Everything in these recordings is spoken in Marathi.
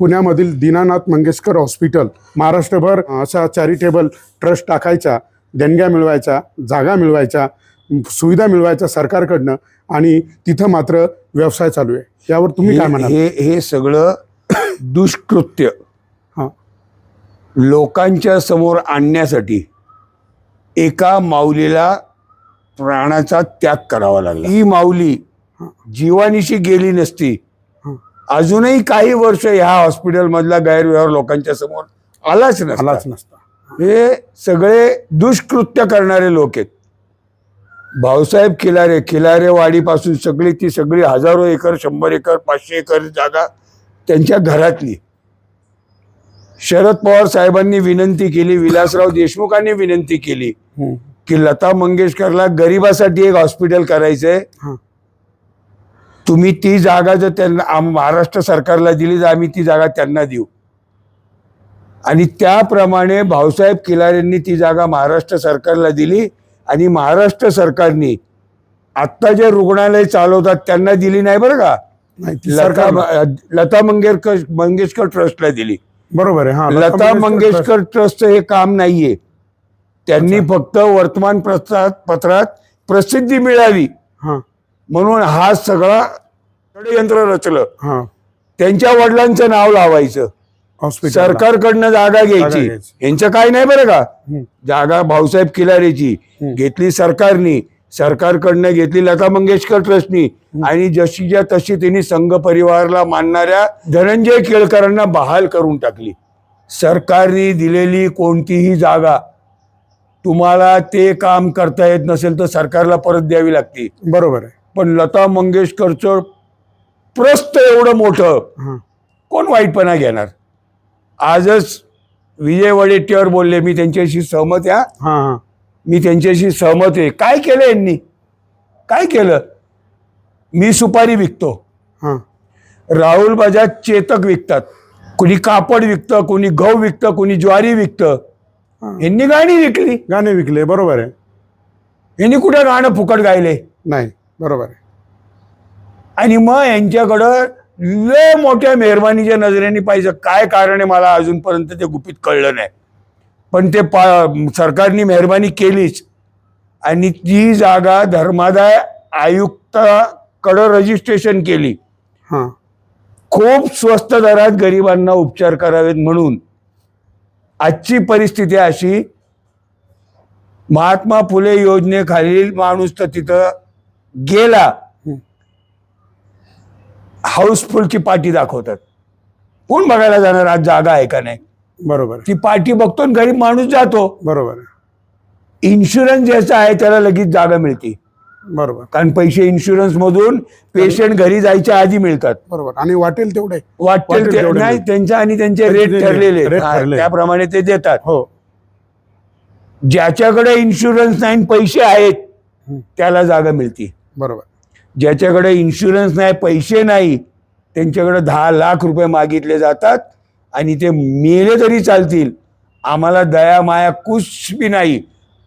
पुण्यामधील दीनानाथ मंगेशकर हॉस्पिटल महाराष्ट्रभर अशा चॅरिटेबल ट्रस्ट टाकायचा देणग्या मिळवायच्या जागा मिळवायच्या सुविधा मिळवायच्या सरकारकडनं आणि तिथं मात्र व्यवसाय चालू आहे. यावर तुम्ही काय म्हणाल? हे- हे सगळं दुष्कृत्य हां. लोकांच्या समोर आणण्यासाठी एका माऊलीला प्राणाचा त्याग करावा लागला. ही. माऊली जीवानिशी गेली नसती. अजूनही काही वर्ष ह्या हॉस्पिटलमधला गैरव्यवहार लोकांच्या समोर आलाच नसता. आलाच नसता. हे सगळे दुष्कृत्य करणारे लोक आहेत. भाऊसाहेब खिलारे खिलारे वाडीपासून सगळी ती सगळी हजारो एकर शंभर एकर पाचशे एकर जागा त्यांच्या घरातली. शरद पवार साहेबांनी विनंती केली विलासराव देशमुखांनी विनंती केली. की लता मंगेशकरला गरिबासाठी एक हॉस्पिटल करायचंय. तुम्ही ती जागा जर त्यांना महाराष्ट्र सरकारला दिली तर आम्ही ती जागा त्यांना देऊ. आणि त्याप्रमाणे भाऊसाहेब किलारेंनी ती जागा महाराष्ट्र सरकारला दिली आणि महाराष्ट्र सरकारने आत्ता जे रुग्णालय चालवतात त्यांना दिली नाही बरं का? लता सरकार लता मंगेशकर मंगेशकर ट्रस्टला दिली. बरोबर आहे हा लता मंगेशकर ट्रस्टचं हे काम नाहीये. त्यांनी फक्त वर्तमानपत्रात पत्रात प्रसिद्धी मिळावी. हा. म्हणून हा सगळा षडयंत्र रचलं. हा. त्यांच्या वडिलांचं नाव लावायचं. सरकारकडनं जागा घ्यायची. यांचं काय नाही बरं का. जागा भाऊसाहेब किलारेची. घेतली सरकारनी. सरकारकडनं घेतली लता मंगेशकर ट्रस्टनी. आणि जशीच्या तशी त्यांनी संघ परिवाराला मानणाऱ्या धनंजय केळकरांना बहाल करून टाकली. सरकारने दिलेली कोणतीही जागा तुम्हाला ते काम करता येत नसेल तर सरकारला परत द्यावी लागते. बरोबर आहे. पण लता मंगेशकरचं प्रस्त एवढं मोठं कोण वाईटपणा घेणार? आजच विजय वडेट्टीवार बोलले मी त्यांच्याशी सहमत हा. मी त्यांच्याशी सहमत आहे. काय केलं यांनी? काय केलं? मी सुपारी विकतो. हा. राहुल बजाज चेतक विकतात. कुणी कापड विकतं कुणी गहू विकतं कुणी ज्वारी विकतं. यांनी गाणी विकली. गाणे विकले बरोबर आहे. यांनी कुठं गाणं फुकट गायले? नाही. बरोबर आहे. आणि मग यांच्याकडं लय मोठ्या मेहरबानीच्या नजरेने पाहिजे काय कारण आहे मला अजूनपर्यंत ते गुपित कळलं नाही. पण ते पा सरकारने मेहरबानी केलीच. आणि ती जागा धर्मादाय आयुक्ताकडं रजिस्ट्रेशन केली. हा. खूप स्वस्त दरात गरिबांना उपचार करावेत म्हणून. आजची परिस्थिती अशी महात्मा फुले योजनेखालील माणूस तर तिथं गेला. हाऊसफुलची पाठी दाखवतात. कोण बघायला जाणार आज जागा आहे का नाही? बरोबर ती पाठी बघतो आणि गरीब माणूस जातो. बरोबर इन्शुरन्स ज्याचा आहे त्याला लगेच जागा मिळते. बरोबर. कारण पैसे इन्शुरन्स मधून पेशंट घरी जायच्या आधी मिळतात. बरोबर. आणि वाटेल तेवढे. वाटेल ते नाही. त्यांच्या आणि त्यांचे रेट ठरलेले. हा. त्याप्रमाणे ते देतात. हो. ज्याच्याकडे इन्शुरन्स नाही आणि पैसे आहेत. त्याला जागा मिळते. बरोबर. ज्याच्याकडे इन्शुरन्स नाही पैसे नाही त्यांच्याकडे दहा लाख रुपये मागितले जातात आणि ते मेले तरी चालतील. आम्हाला दया माया कुछ बी नाही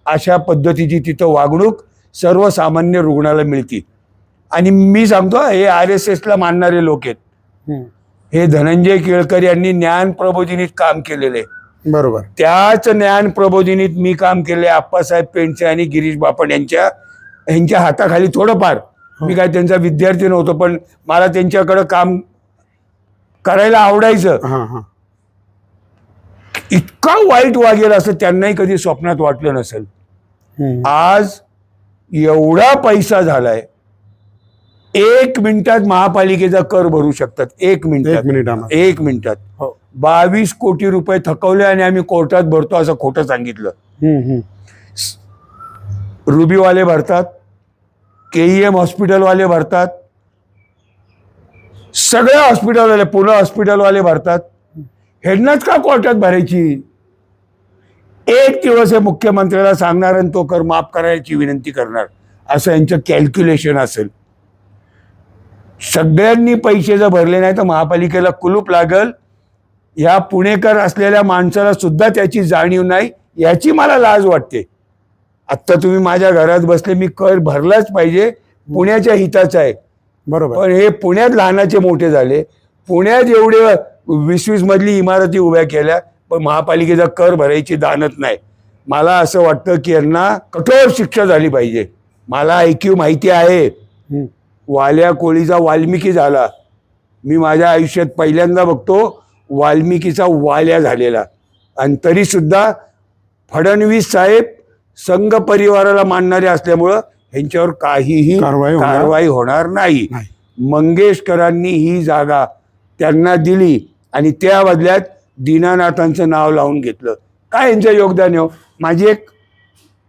अशा पद्धतीची तिथं वागणूक सर्वसामान्य रुग्णाला मिळते. आणि मी सांगतो हे आर एस एसला मानणारे लोक आहेत. हं. धनंजय केळकर यांनी ज्ञान प्रबोधिनीत काम केलेलं. बरोबर. त्याच ज्ञान प्रबोधिनीत मी काम केले आप्पासाहेब पेंडसे आणि गिरीश बापट यांच्या यांच्या हाताखाली थोडंफार. मी काय त्यांचा विद्यार्थी नव्हतो पण मला त्यांच्याकडं काम करायला आवडायचं. हा हा. इतका वाईट वागेल असं त्यांनाही कधी स्वप्नात वाटलं नसेल. हं. आज एवढा पैसा झालाय. एक मिनिटात महापालिकेचा कर भरू शकतात. एक मिनिटात. मिनिट एक मिनिटात. हो. बावीस कोटी रुपये थकवले आणि आम्ही कोर्टात भरतो असं खोटं सांगितलं. हं, हं. रुबीवाले भरतात के ई एम हॉस्पिटलवाले भरतात सगळे हॉस्पिटलवाले पुणे हॉस्पिटलवाले भरतात. हेडनंच का कोर्टात भरायची? एक दिवस हे मुख्यमंत्र्याला सांगणार आणि तो कर माफ करायची विनंती करणार असं यांचं कॅल्क्युलेशन असेल. सगळ्यांनी पैसे जर भरले नाही तर महापालिकेला कुलूप लागल. या पुणेकर असलेल्या माणसाला सुद्धा त्याची जाणीव नाही याची मला लाज वाटते. आत्ता तुम्ही माझ्या घरात बसले मी कर भरलाच पाहिजे. पुण्याच्या हिताचा आहे. बरोबर. पण हे पुण्यात लहानाचे मोठे झाले. पुण्यात एवढे वीस वीस मधली इमारती उभ्या केल्या पण महापालिकेचा कर भरायची दानत नाही. मला असं वाटतं की यांना कठोर शिक्षा झाली पाहिजे. मला ऐकीव माहिती आहे. वाल्या कोळीचा वाल्मिकी झाला. मी माझ्या आयुष्यात पहिल्यांदा बघतो वाल्मिकीचा वाल्या झालेला. आणि तरी सुद्धा फडणवीस साहेब संघ परिवाराला मानणारे असल्यामुळं ह्यांच्यावर काहीही कारवाई होणार नाही. मंगेशकरांनी ही जागा त्यांना दिली आणि त्या बदल्यात दीनानाथांचं नाव लावून घेतलं. काय यांचं योगदान हो? माझी एक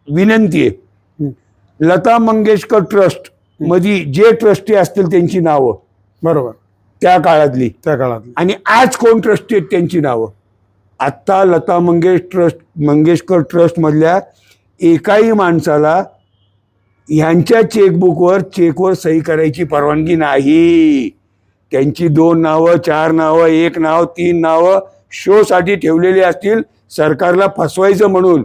विनंती आहे. लता मंगेशकर ट्रस्टमध्ये जे ट्रस्टी असतील त्यांची नावं. बरोबर. त्या काळातली. त्या काळात आणि आज कोण ट्रस्टी आहेत त्यांची नावं? आत्ता लता मंगेश ट्रस्ट मंगेशकर ट्रस्टमधल्या एकाही माणसाला ह्यांच्या चेकबुकवर चेकवर सही करायची परवानगी नाही. त्यांची दोन नावं चार नावं एक नाव तीन नावं शोसाठी ठेवलेली असतील सरकारला फसवायचं म्हणून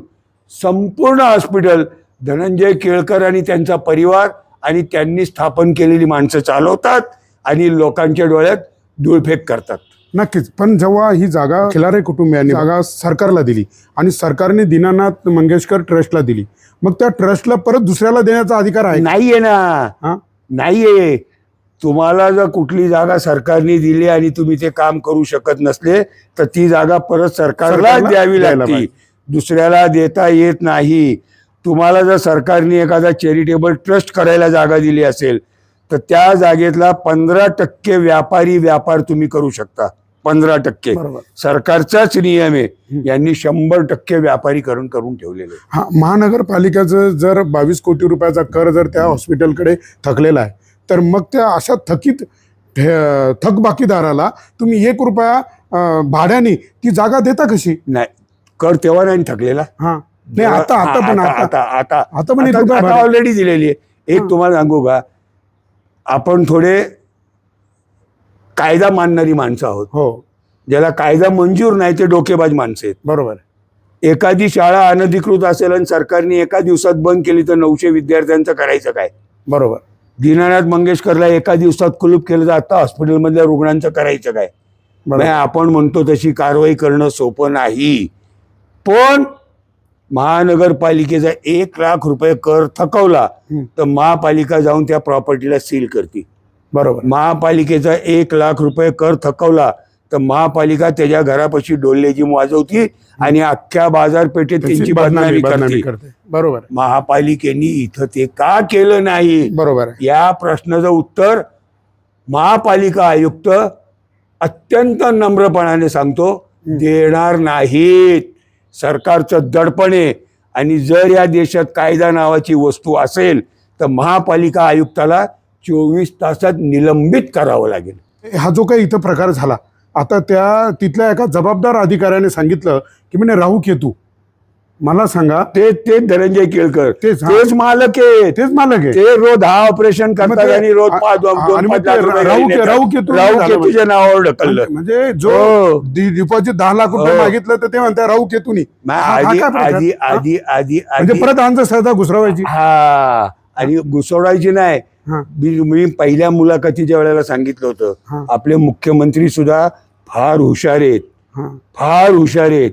संपूर्ण हॉस्पिटल धनंजय केळकर आणि त्यांचा परिवार आणि त्यांनी स्थापन केलेली माणसं चालवतात आणि लोकांच्या डोळ्यात धूळफेक करतात. नक्कीच. पण जेव्हा ही जागा खिलारे कुटुंबियांनी जागा सरकारला दिली आणि सरकारने दीनानाथ मंगेशकर ट्रस्टला दिली. मग त्या ट्रस्टला परत दुसऱ्याला देण्याचा अधिकार आहे नाहीये ना. नाहीये. तुम्हाला जर कुठली जागा सरकारने दिली आणि तुम्ही ते काम करू शकत नसले तर ती जागा परत सरकारला द्यावी लागते. दुसऱ्याला देता येत नाही. तुम्हाला जर सरकारने एखादा चॅरिटेबल ट्रस्ट करायला जागा दिली असेल तर त्या जागेतला पंधरा टक्के व्यापारी व्यापार तुम्ही करू शकता. पंधरा टक्के. सरकारचाच नियम आहे. यांनी शंभर टक्के व्यापारी करून करून ठेवलेले आहे. हा महानगरपालिकेचं जर बावीस कोटी रुपयाचा कर जर त्या हॉस्पिटलकडे थकलेला आहे तर मग त्या अशा थकीत थकबाकीदाराला तुम्ही एक रुपया भाड्याने ती जागा देता कशी? नाही. कर तेव्हा नाही थकलेला. हा. नाही आता आता पण आता आता. आता पण. ऑलरेडी दिलेली आहे. एक. तुम्हाला सांगू का? आपण थोडे कायदा मानणारी माणसं आहोत. हो. ज्याला कायदा मंजूर नाही ते डोकेबाज माणसं आहेत. बरोबर. एखादी शाळा अनधिकृत असेल आणि सरकारने एका दिवसात बंद केली तर नऊशे विद्यार्थ्यांचं करायचं काय? बरोबर. दीनानाथ मंगेशकरला एका दिवसात कुलूप केलं तर आता हॉस्पिटलमधल्या रुग्णांचं करायचं काय? आपण म्हणतो तशी कारवाई करणं सोपं नाही. पण महानगरपालिकेचा एक लाख रुपये कर थकवला. तर महापालिका जाऊन त्या प्रॉपर्टीला सील करते. बरोबर. महापालिकेचा एक लाख रुपये कर थकवला तर महापालिका त्याच्या घरापाशी डोललेजी वाजवती आणि अख्ख्या बाजारपेठेत त्याची बदनामी करते. बरोबर. महापालिकेने इथं ते का केलं नाही? बरोबर या प्रश्नाचं उत्तर महापालिका आयुक्त अत्यंत नम्रपणाने सांगतो देणार नाहीत. सरकारचं दडपण आहे आणि जर या देशात कायदा नावाची वस्तू असेल तर महापालिका आयुक्ताला चोवीस तासात निलंबित करावं लागेल. हा जो काही इथं प्रकार झाला आता त्या तिथल्या एका जबाबदार अधिकाऱ्याने सांगितलं की म्हणे राहू केतू मला सांगा ते तेच धनंजय केळकर तेच, हा. तेच मालक आहेत तेच मालक आहे ते रोज दहा ऑपरेशन मग करतात ते- आणि रोज पाच दोन आ- दोन आणि पाच मग ते लाख रुपये राहू घरी के- नेतात. राहू केतू राहू झालं केतूच्या नावावर ढकललं म्हणजे जो हो. डिपॉझिट दहा लाख रुपये हो. मागितलं तर ते म्हणतात राहू केतूनी मग हा- हा आधी काय प्रकार? आधी हा? आधी आधी म्हणजे आधी परत आमचं सहजा घुसरावायची हा आणि घुसवडायची नाही हा मी मी पहिल्या मुलाखतीच्या वेळेला सांगितलं हा. होतं आपले मुख्यमंत्री सुद्धा फार हुशार आहेत हा फार हुशार आहेत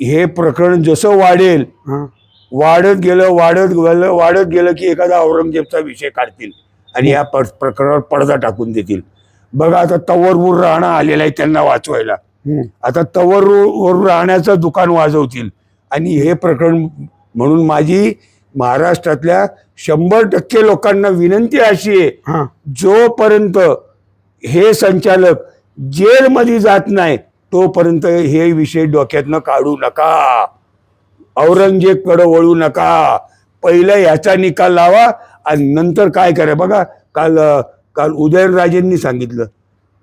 हे प्रकरण जसं वाढेल वाढत गेलं वाढत गेलं वाढत गेलं की एखादा औरंगजेबचा विषय काढतील आणि या प्रकरणावर पडदा टाकून देतील. बघा आता तवरवर राहणं आलेलं आहे त्यांना वाचवायला. आता तवरवर राहण्याचं दुकान वाजवतील. आणि हे प्रकरण म्हणून माझी महाराष्ट्रातल्या शंभर टक्के लोकांना विनंती अशी आहे जोपर्यंत हे संचालक जेलमध्ये जात नाही तोपर्यंत हे विषय डोक्यातनं काढू नका. औरंगजेबकडे वळू नका. पहिलं ह्याचा निकाल लावा आणि नंतर काय करा. बघा काल काल उदयनराजेंनी सांगितलं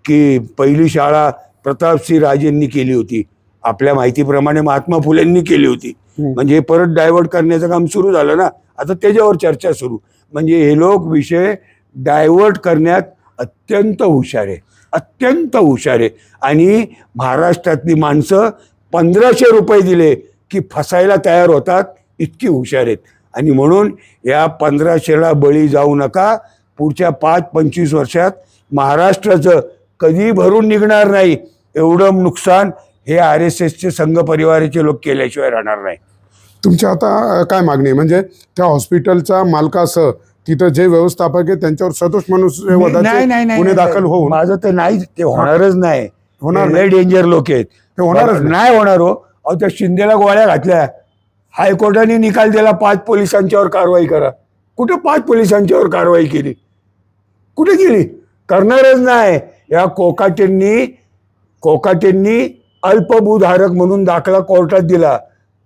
की पहिली शाळा प्रतापसिंह राजेंनी केली होती. आपल्या माहितीप्रमाणे महात्मा फुलेंनी केली होती. म्हणजे परत डायव्हर्ट करण्याचं काम सुरू झालं ना. आता त्याच्यावर चर्चा सुरू. म्हणजे हे लोक विषय डायव्हर्ट करण्यात अत्यंत हुशार आहे. अत्यंत हुशार आहे. आणि महाराष्ट्रातली माणसं पंधराशे रुपये दिले की फसायला तयार होतात इतकी हुशार आहेत. आणि म्हणून या पंधराशेला बळी जाऊ नका. पुढच्या पाच पंचवीस वर्षात महाराष्ट्राचं कधी भरून निघणार नाही. एवढं नुकसान हे आर एस एसचे संघ परिवाराचे लोक केल्याशिवाय राहणार नाही. तुमची आता काय मागणी आहे? म्हणजे त्या हॉस्पिटलचा मालकासह तिथं जे व्यवस्थापक आहे त्यांच्यावर सदोष नाही नाही नाही गुन्हे नाही. दाखल होऊन माझं तर नाही ते होणारच नाही. होणार लय डेंजर लोक आहेत. ते होणारच नाही. होणार हो. अहो त्या शिंदेला गोळ्या घातल्या. हायकोर्टाने निकाल दिला पाच पोलिसांच्यावर कारवाई करा. कुठे पाच पोलिसांच्यावर कारवाई केली? कुठे केली? करणारच नाही. या कोकाटेंनी कोकाटेंनी अल्पभूधारक म्हणून दाखला कोर्टात दिला.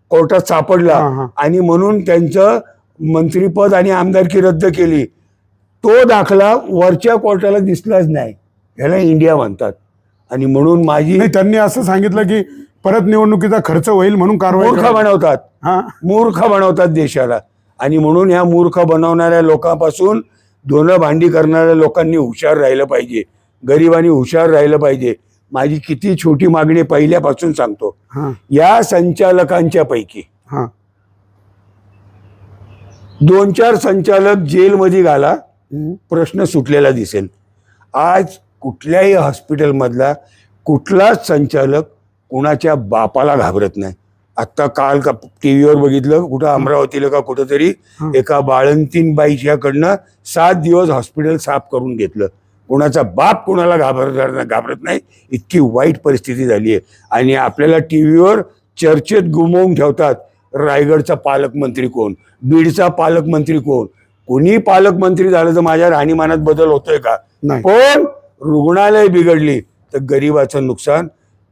कोर्टात सापडला. आणि म्हणून त्यांचं मंत्रीपद आणि आमदारकी रद्द केली तो दाखला वरच्या कोर्टाला दिसलाच नाही ह्याला इंडिया म्हणतात. आणि म्हणून माझी नाही त्यांनी असं सांगितलं की परत निवडणुकीचा खर्च होईल म्हणून कारवाई मूर्ख करा. बनवतात. हा? मूर्ख बनवतात देशाला. आणि म्हणून ह्या मूर्ख बनवणाऱ्या लोकांपासून धोनं भांडी करणाऱ्या लोकांनी हुशार राहिलं पाहिजे. गरिबांनी हुशार राहिलं पाहिजे. माझी किती छोटी मागणी पहिल्यापासून सांगतो. हा. या संचालकांच्या पैकी हा. दोन चार संचालक जेलमध्ये घाला. प्रश्न सुटलेला दिसेल. आज कुठल्याही हॉस्पिटलमधला कुठलाच संचालक कुणाच्या बापाला घाबरत नाही. आत्ता काल का टी व्हीवर बघितलं कुठं अमरावतीला का कुठंतरी. एका बाळंतीन बाईच्याकडनं सात दिवस हॉस्पिटल साफ करून घेतलं. कुणाचा बाप कुणाला घाबरणार घाबरत नाही इतकी वाईट परिस्थिती झाली आहे आणि आपल्याला टी व्हीवर चर्चेत गुमवून ठेवतात. रायगडचा पालकमंत्री कोण? बीडचा पालकमंत्री कोण? कोणी पालकमंत्री झालं तर माझ्या राहणीमानात बदल होतोय का? पण रुग्णालय बिघडली तर गरिबाचं नुकसान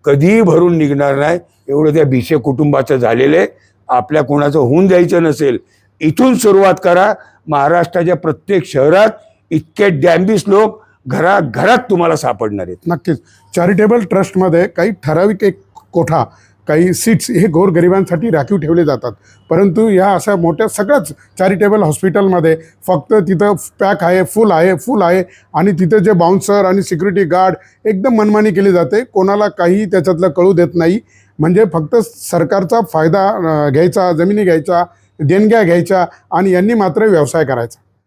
कधीही भरून निघणार नाही. एवढं त्या भिशे कुटुंबाचं झालेलं आहे. आपल्या कोणाचं होऊन द्यायचं नसेल. इथून सुरुवात करा. महाराष्ट्राच्या प्रत्येक शहरात इतके डॅम्बिस लोक घरा घरात तुम्हाला सापडणार आहेत. नक्कीच. चॅरिटेबल ट्रस्टमध्ये काही ठराविक एक कोठा काही सीट्स हे गोरगरिबांसाठी राखीव ठेवले जातात. परंतु या अशा मोठ्या सगळ्याच चॅरिटेबल हॉस्पिटलमध्ये फक्त तिथं पॅक आहे फुल आहे फुल आहे. आणि तिथं जे बाउन्सर आणि सिक्युरिटी गार्ड एकदम मनमानी केली जाते. कोणाला काही त्याच्यातलं कळू देत नाही. म्हणजे फक्त सरकारचा फायदा घ्यायचा जमिनी घ्यायचा देणग्या घ्यायच्या आणि यांनी मात्र व्यवसाय करायचा.